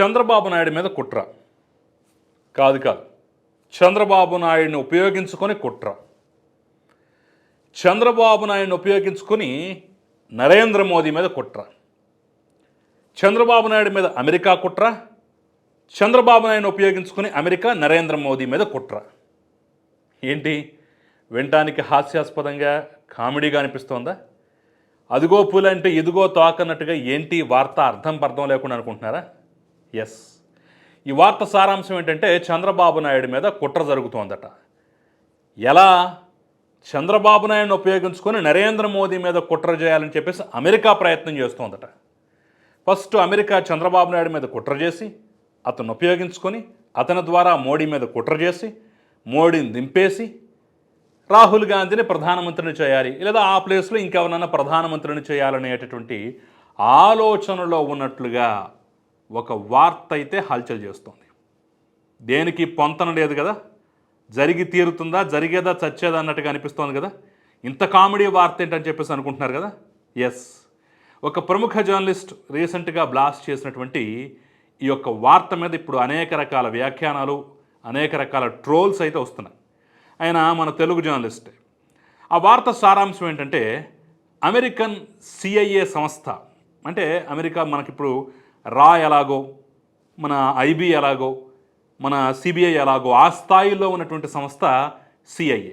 చంద్రబాబు నాయుడు మీద కుట్ర. కాదు కాదు. చంద్రబాబు నాయుడిని ఉపయోగించుకొని కుట్ర. చంద్రబాబు నాయుడిని ఉపయోగించుకొని నరేంద్ర మోదీ మీద కుట్ర. చంద్రబాబు నాయుడు మీద అమెరికా కుట్ర. చంద్రబాబు నాయుడిని ఉపయోగించుకొని అమెరికా నరేంద్ర మోదీ మీద కుట్ర. ఏంటి? వినటానికి హాస్యాస్పదంగా కామెడీగా అనిపిస్తోందా? అదిగో పూలంటే ఇదిగో తోకన్నట్టుగా ఏంటి వార్త అర్థం పర్థం లేకుండా అనుకుంటున్నారా? ఎస్ ఈ వార్త సారాంశం ఏంటంటే చంద్రబాబు నాయుడు మీద కుట్ర జరుగుతోందట. ఎలా? చంద్రబాబు నాయుడుని ఉపయోగించుకొని నరేంద్ర మోదీ మీద కుట్ర చేయాలని చెప్పేసి అమెరికా ప్రయత్నం చేస్తోందట. ఫస్ట్ అమెరికా చంద్రబాబు నాయుడు మీద కుట్ర చేసి అతను ఉపయోగించుకొని అతని ద్వారా మోడీ మీద కుట్ర చేసి మోడీని దింపేసి రాహుల్ గాంధీని ప్రధానమంత్రిని చేయాలి లేదా ఆ ప్లేస్లో ఇంకెవరన్నా ప్రధానమంత్రిని చేయాలనేటటువంటి ఆలోచనలో ఉన్నట్లుగా ఒక వార్త అయితే హల్చల్ చేస్తోంది. దేనికి పొంతన లేదు కదా? జరిగి తీరుతుందా? జరిగేదా? చచ్చేదా? అన్నట్టుగా అనిపిస్తోంది కదా? ఇంత కామెడీ వార్త ఏంటని చెప్పేసి అనుకుంటున్నారు కదా? ఎస్ ఒక ప్రముఖ జర్నలిస్ట్ రీసెంట్గా బ్లాస్ట్ చేసినటువంటి ఈ యొక్క వార్త మీద ఇప్పుడు అనేక రకాల వ్యాఖ్యానాలు అనేక రకాల ట్రోల్స్ అయితే వస్తున్నాయి. ఆయన మన తెలుగు జర్నలిస్ట్. ఆ వార్త సారాంశం ఏంటంటే అమెరికన్ సిఐఏ సంస్థ అంటే అమెరికా మనకిప్పుడు రా ఎలాగో మన ఐబీ ఎలాగో మన సిబిఐ ఎలాగో ఆ స్థాయిలో ఉన్నటువంటి సంస్థ సిఐఏ.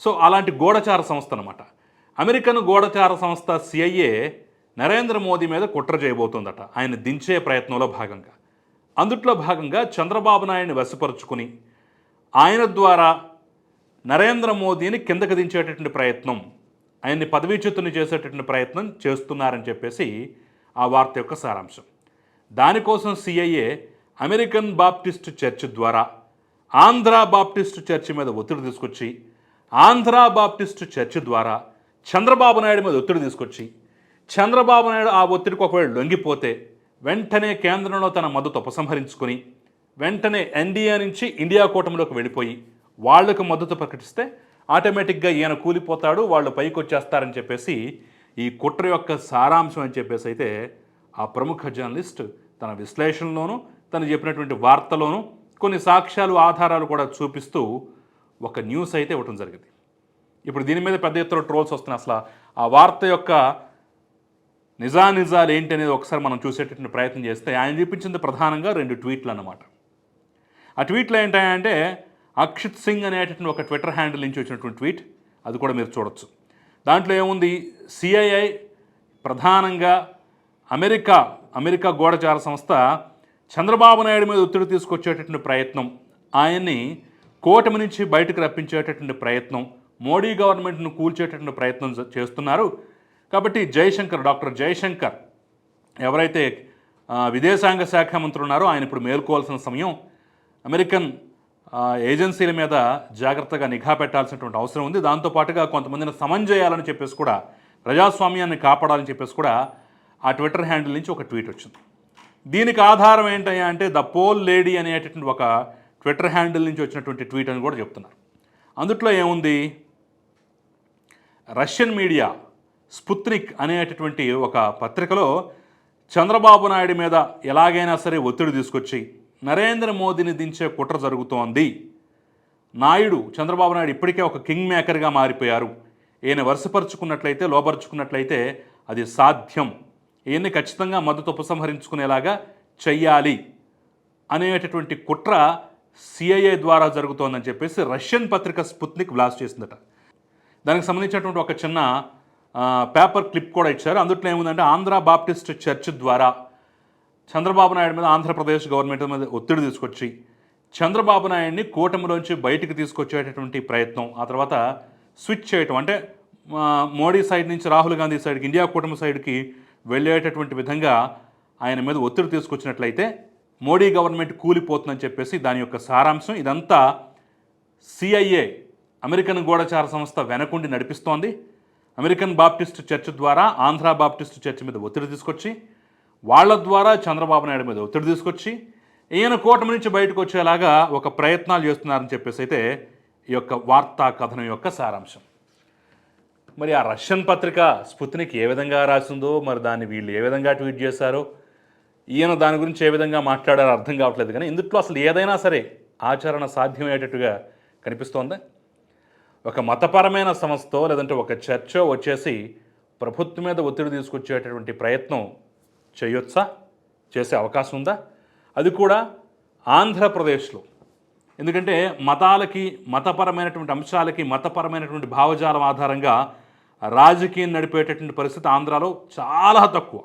సో అలాంటి గూఢచార సంస్థ అనమాట అమెరికన్ గూఢచార సంస్థ సిఐఏ నరేంద్ర మోదీ మీద కుట్ర చేయబోతోందట. ఆయన దించే ప్రయత్నంలో భాగంగా. అందుట్లో భాగంగా చంద్రబాబు నాయుడిని వశపరుచుకుని ఆయన ద్వారా నరేంద్ర మోదీని కిందకు దించేటటువంటి ప్రయత్నం ఆయన్ని పదవీచ్యుతుని చేసేటటువంటి ప్రయత్నం చేస్తున్నారని చెప్పేసి ఆ వార్త యొక్క సారాంశం. దానికోసం సిఐఏ అమెరికన్ బాప్టిస్ట్ చర్చ్ ద్వారా ఆంధ్ర బాప్టిస్ట్ చర్చ్ మీద ఒత్తిడి తీసుకొచ్చి ఆంధ్ర బాప్టిస్ట్ చర్చ్ ద్వారా చంద్రబాబు నాయుడు మీద ఒత్తిడి తీసుకొచ్చి చంద్రబాబు నాయుడు ఆ ఒత్తిడికి ఒకవేళ లొంగిపోతే వెంటనే కేంద్రంలో తన మద్దతు ఉపసంహరించుకొని వెంటనే ఎన్డీఏ నుంచి ఇండియా కూటమిలోకి వెళ్ళిపోయి వాళ్ళకు మద్దతు ప్రకటిస్తే ఆటోమేటిక్గా ఈయన కూలిపోతాడు వాళ్ళు పైకి వచ్చేస్తారని చెప్పేసి ఈ కుట్ర యొక్క సారాంశం అని చెప్పేసి అయితే ఆ ప్రముఖ జర్నలిస్ట్ తన విశ్లేషణలోనూ తను చెప్పినటువంటి వార్తలోనూ కొన్ని సాక్ష్యాలు ఆధారాలు కూడా చూపిస్తూ ఒక న్యూస్ అయితే ఇవ్వటం జరిగింది. ఇప్పుడు దీని మీద పెద్ద ఎత్తున ట్రోల్స్ వస్తున్నాయి. అసలు ఆ వార్త యొక్క నిజానిజాలు ఏంటి అనేది ఒకసారి మనం చూసేటటువంటి ప్రయత్నం చేస్తే ఆయన చూపించింది ప్రధానంగా రెండు ట్వీట్లు అన్నమాట. ఆ ట్వీట్లు ఏంటంటే అక్షిత్ సింగ్ అనేటటువంటి ఒక ట్విట్టర్ హ్యాండిల్ నుంచి వచ్చినటువంటి ట్వీట్. అది కూడా మీరు చూడొచ్చు. దాంట్లో ఏముంది? సిఐఐ ప్రధానంగా అమెరికా అమెరికా గూఢచార సంస్థ చంద్రబాబు నాయుడు మీద ఒత్తిడి తీసుకొచ్చేటటువంటి ప్రయత్నం ఆయన్ని కూటమి నుంచి బయటకు రప్పించేటటువంటి ప్రయత్నం మోడీ గవర్నమెంట్ను కూల్చేటటువంటి ప్రయత్నం చేస్తున్నారు. కాబట్టి జయశంకర్ డాక్టర్ జయశంకర్ ఎవరైతే విదేశాంగ శాఖ మంత్రి ఉన్నారో ఆయన ఇప్పుడు మేల్కోవాల్సిన సమయం. అమెరికన్ ఏజెన్సీల మీద జాగ్రత్తగా నిఘా పెట్టాల్సినటువంటి అవసరం ఉంది. దాంతోపాటుగా కొంతమందిని సమన్ చేయాలని చెప్పేసి కూడా ప్రజాస్వామ్యాన్ని కాపాడాలని చెప్పేసి కూడా ఆ ట్విట్టర్ హ్యాండిల్ నుంచి ఒక ట్వీట్ వచ్చింది. దీనికి ఆధారం ఏంటయ్యా అంటే ద పోల్ లేడీ అనేటటువంటి ఒక ట్విట్టర్ హ్యాండిల్ నుంచి వచ్చినటువంటి ట్వీట్ అని కూడా చెప్తున్నారు. అందుట్లో ఏముంది? రష్యన్ మీడియా స్పుత్నిక్ అనేటటువంటి ఒక పత్రికలో చంద్రబాబు నాయుడు మీద ఎలాగైనా సరే ఒత్తిడి తీసుకొచ్చి నరేంద్ర మోదీని దించే కుట్ర జరుగుతోంది. నాయుడు చంద్రబాబు నాయుడు ఇప్పటికే ఒక కింగ్ మేకర్గా మారిపోయారు. ఈయన వరుసపరుచుకున్నట్లయితే లోపరుచుకున్నట్లయితే అది సాధ్యం. ఈయన్ని ఖచ్చితంగా మద్దతు ఉపసంహరించుకునేలాగా చెయ్యాలి అనేటటువంటి కుట్ర సిఐఏ ద్వారా జరుగుతోందని చెప్పేసి రష్యన్ పత్రిక స్పుత్నిక్ బ్లాస్ట్ చేసిందట. దానికి సంబంధించినటువంటి ఒక చిన్న పేపర్ క్లిప్ కూడా ఇచ్చారు. అందుట్లో ఏముందంటే ఆంధ్ర బాప్టిస్ట్ చర్చ్ ద్వారా చంద్రబాబు నాయుడు మీద ఆంధ్రప్రదేశ్ గవర్నమెంట్ మీద ఒత్తిడి తీసుకొచ్చి చంద్రబాబు నాయుడిని కూటమిలోంచి బయటికి తీసుకొచ్చేటటువంటి ప్రయత్నం ఆ తర్వాత స్విచ్ చేయటం. అంటే మోడీ సైడ్ నుంచి రాహుల్ గాంధీ సైడ్కి ఇండియా కూటమి సైడ్కి వెళ్ళేటటువంటి విధంగా ఆయన మీద ఒత్తిడి తీసుకొచ్చినట్లయితే మోడీ గవర్నమెంట్ కూలిపోతుందని చెప్పేసి దాని యొక్క సారాంశం ఇదంతా సిఐఏ అమెరికన్ గూఢచార సంస్థ వెనకుండి నడిపిస్తోంది. అమెరికన్ బాప్టిస్ట్ చర్చ్ ద్వారా ఆంధ్ర బాప్టిస్ట్ చర్చ్ మీద ఒత్తిడి తీసుకొచ్చి వాళ్ళ ద్వారా చంద్రబాబు నాయుడు మీద ఒత్తిడి తీసుకొచ్చి ఈయన కూటమి నుంచి బయటకు వచ్చేలాగా ఒక ప్రయత్నాలు చేస్తున్నారని చెప్పేసి అయితే ఈ యొక్క వార్తా కథనం యొక్క సారాంశం. మరి ఆ రష్యన్ పత్రిక స్పుత్నిక్ ఏ విధంగా రాసిందో మరి దాన్ని వీళ్ళు ఏ విధంగా ట్వీట్ చేశారో ఈయన దాని గురించి ఏ విధంగా మాట్లాడారో అర్థం కావట్లేదు కానీ ఇందుట్లో అసలు ఏదైనా సరే ఆచరణ సాధ్యమయ్యేటట్టుగా కనిపిస్తోందా. ఒక మతపరమైన సంస్థో లేదంటే ఒక చర్చో వచ్చేసి ప్రభుత్వం మీద ఒత్తిడి తీసుకొచ్చేటటువంటి ప్రయత్నం చేయొచ్చా? చేసే అవకాశం ఉందా? అది కూడా ఆంధ్రప్రదేశ్లో. ఎందుకంటే మతాలకి మతపరమైనటువంటి అంశాలకి మతపరమైనటువంటి భావజాలం ఆధారంగా రాజకీయం నడిపేటటువంటి పరిస్థితి ఆంధ్రాలో చాలా తక్కువ.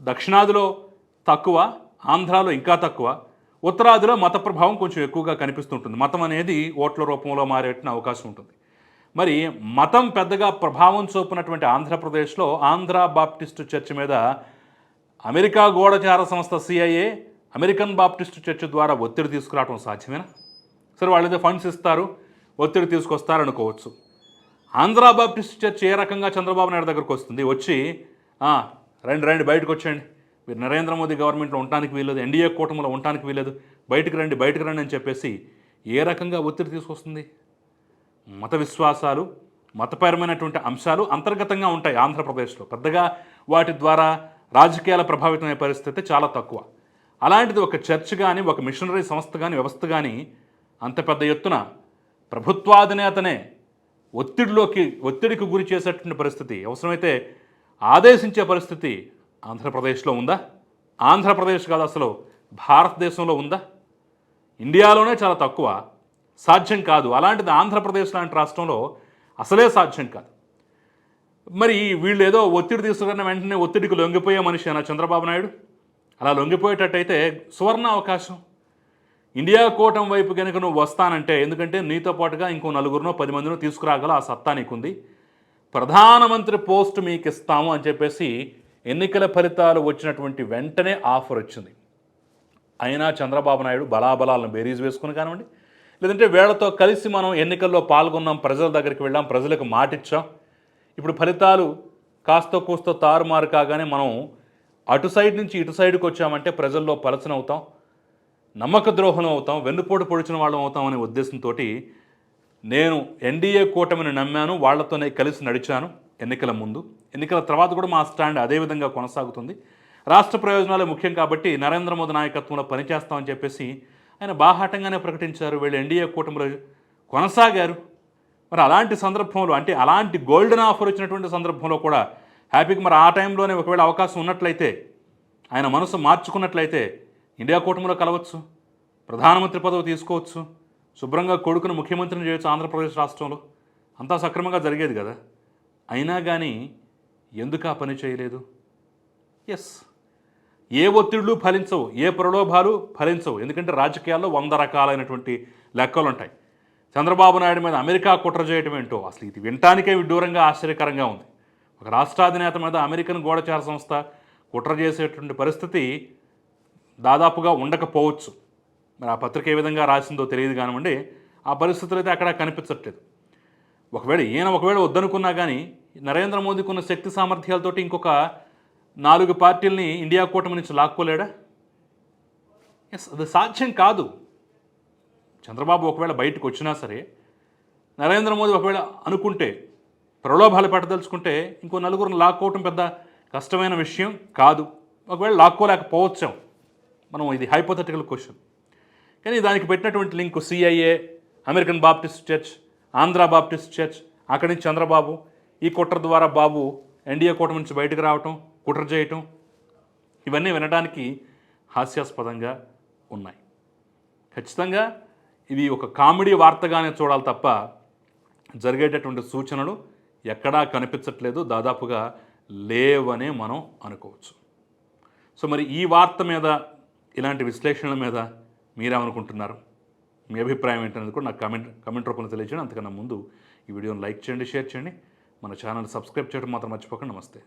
దక్షిణాదిలో తక్కువ ఆంధ్రాలో ఇంకా తక్కువ. ఉత్తరాదిలో మత ప్రభావం కొంచెం ఎక్కువగా కనిపిస్తుంటుంది. మతం అనేది ఓట్ల రూపంలో మారేట అవకాశం ఉంటుంది. మరి మతం పెద్దగా ప్రభావం చూపినటువంటి ఆంధ్రప్రదేశ్లో ఆంధ్ర బాప్టిస్టు చర్చ్ మీద అమెరికా గూఢచార సంస్థ సిఐఏ అమెరికన్ బాప్టిస్టు చర్చ్ ద్వారా ఒత్తిడి తీసుకురావడం సాధ్యమేనా? సరే వాళ్ళు ఏదో ఫండ్స్ ఇస్తారు ఒత్తిడి తీసుకొస్తారనుకోవచ్చు ఆంధ్ర బాప్టిస్ట్ చర్చ్ ఏ రకంగా చంద్రబాబు నాయుడు దగ్గరకు వస్తుంది? వచ్చి రండి రండి బయటకు వచ్చేయండి. మీరు నరేంద్ర మోదీ గవర్నమెంట్లో ఉండటానికి వీలేదు ఎన్డీఏ కూటమిలో ఉండటానికి వీలదు బయటకు రండి బయటకు రండి అని చెప్పేసి ఏ రకంగా ఒత్తిడి తీసుకొస్తుంది? మత విశ్వాసాలు మతపరమైనటువంటి అంశాలు అంతర్గతంగా ఉంటాయి ఆంధ్రప్రదేశ్లో. పెద్దగా వాటి ద్వారా రాజకీయాల ప్రభావితమయ్యే పరిస్థితి చాలా తక్కువ. అలాంటిది ఒక చర్చ్ కానీ ఒక మిషనరీ సంస్థ కానీ వ్యవస్థ కానీ అంత పెద్ద ఎత్తున ప్రభుత్వాధినేతనే ఒత్తిడిలోకి ఒత్తిడికి గురి చేసేటువంటి పరిస్థితి అవసరమైతే ఆదేశించే పరిస్థితి ఆంధ్రప్రదేశ్లో ఉందా? ఆంధ్రప్రదేశ్ కాదు అసలు భారతదేశంలో ఉందా? ఇండియాలోనే చాలా తక్కువ సాధ్యం కాదు. అలాంటిది ఆంధ్రప్రదేశ్ లాంటి రాష్ట్రంలో అసలే సాధ్యం కాదు. మరి వీళ్ళు ఏదో ఒత్తిడి తీసుకున్న వెంటనే ఒత్తిడికి లొంగిపోయే మనిషి అయినా చంద్రబాబు నాయుడు? అలా లొంగిపోయేటట్టయితే సువర్ణ అవకాశం ఇండియా కూటమి వైపు కనుక నువ్వు వస్తానంటే ఎందుకంటే నీతో పాటుగా ఇంకో నలుగురినో పది మందినో తీసుకురాగల ఆ సత్తా నీకుంది. ప్రధానమంత్రి పోస్ట్ మీకు ఇస్తాము అని చెప్పేసి ఎన్నికల ఫలితాలు వచ్చినటువంటి వెంటనే ఆఫర్ వచ్చింది. అయినా చంద్రబాబు నాయుడు బలాబలాలను బేరీజ్ వేసుకుని కానివ్వండి లేదంటే వీళ్ళతో కలిసి మనం ఎన్నికల్లో పాల్గొన్నాం ప్రజల దగ్గరికి వెళ్ళాం ప్రజలకు మాటిచ్చాం. ఇప్పుడు ఫలితాలు కాస్త కూస్తో తారుమారు కాగానే మనం అటు సైడ్ నుంచి ఇటు సైడ్కి వచ్చామంటే ప్రజల్లో పలచనవుతాం అవుతాం నమ్మక ద్రోహం అవుతాం వెన్నుపోటు పొడిచిన వాళ్ళం అవుతాం అనే ఉద్దేశంతో నేను ఎన్డీఏ కూటమిని నమ్మాను వాళ్ళతోనే కలిసి నడిచాను ఎన్నికల ముందు. ఎన్నికల తర్వాత కూడా మా స్టాండ్ అదే విధంగా కొనసాగుతుంది. రాష్ట్ర ప్రయోజనాలే ముఖ్యం కాబట్టి నరేంద్ర మోదీ నాయకత్వంలో పనిచేస్తామని చెప్పేసి ఆయన బాహాటంగానే ప్రకటించారు. వీళ్ళు ఎన్డీఏ కూటమిలో కొనసాగారు. మరి అలాంటి సందర్భంలో అంటే అలాంటి గోల్డెన్ ఆఫర్ వచ్చినటువంటి సందర్భంలో కూడా హ్యాపీకి మరి ఆ టైంలోనే ఒకవేళ అవకాశం ఉన్నట్లయితే ఆయన మనసు మార్చుకున్నట్లయితే ఇండియా కూటమిలో కలవచ్చు ప్రధానమంత్రి పదవి తీసుకోవచ్చు శుభ్రంగా కొడుకును ముఖ్యమంత్రిని చేయొచ్చు ఆంధ్రప్రదేశ్ రాష్ట్రంలో. అంతా సక్రమంగా జరిగేది కదా. అయినా కానీ ఎందుకు ఆ పని చేయలేదు? ఎస్. ఏ ఒత్తిళ్ళు ఫలించవు ఏ ప్రలోభాలు ఫలించవు. ఎందుకంటే రాజకీయాల్లో వంద రకాలైనటువంటి లెక్కలు ఉంటాయి. చంద్రబాబు నాయుడు మీద అమెరికా కుట్ర చేయటం ఏంటో అసలు ఇది వినటానికే విడ్డూరంగా ఆశ్చర్యకరంగా ఉంది. ఒక రాష్ట్రాధినేత మీద అమెరికన్ గోడచార సంస్థ కుట్ర చేసేటువంటి పరిస్థితి దాదాపుగా ఉండకపోవచ్చు. మరి ఆ పత్రిక ఏ విధంగా రాసిందో తెలియదు కానివ్వండి ఆ పరిస్థితులు అయితే అక్కడ కనిపించట్లేదు. ఒకవేళ ఈయన ఒకవేళ వద్దనుకున్నా కానీ నరేంద్ర మోదీకి ఉన్న శక్తి సామర్థ్యాలతోటి ఇంకొక నాలుగు పార్టీల్ని ఇండియా కూటమి నుంచి లాక్కోలేడా? ఎస్ అది సాధ్యం కాదు. చంద్రబాబు ఒకవేళ బయటకు వచ్చినా సరే నరేంద్ర మోదీ ఒకవేళ అనుకుంటే ప్రలోభాలు పెట్టదలుచుకుంటే ఇంకో నలుగురిని లాక్కోవటం పెద్ద కష్టమైన విషయం కాదు. ఒకవేళ లాక్కోలేకపోవచ్చాం మనం ఇది హైపోథెటికల్ క్వశ్చన్ కానీ దానికి పెట్టినటువంటి link CIA American Baptist church Andhra Baptist church అక్కడి నుంచి చంద్రబాబు ఈ కుట్ర ద్వారా బాబు ఎన్డీఏ కూటమి నుంచి బయటకు రావటం కుట్ర చేయటం ఇవన్నీ వినడానికి హాస్యాస్పదంగా ఉన్నాయి. ఖచ్చితంగా ఇది ఒక కామెడీ వార్తగానే చూడాలి తప్ప జరిగేటటువంటి సూచనలు ఎక్కడా కనిపించట్లేదు దాదాపుగా లేవనే మనం అనుకోవచ్చు. సో మరి ఈ వార్త మీద ఇలాంటి విశ్లేషణల మీద మీరేమనుకుంటున్నారు? మీ అభిప్రాయం ఏంటనేది కూడా నాకు కమెంట్ కమెంట్ రూపంలో తెలియజేయండి. అంతకన్నా ముందు ఈ వీడియోని లైక్ చేయండి షేర్ చేయండి. మన ఛానల్ సబ్స్క్రైబ్ చేయడం మాత్రం మర్చిపోకండి. నమస్తే.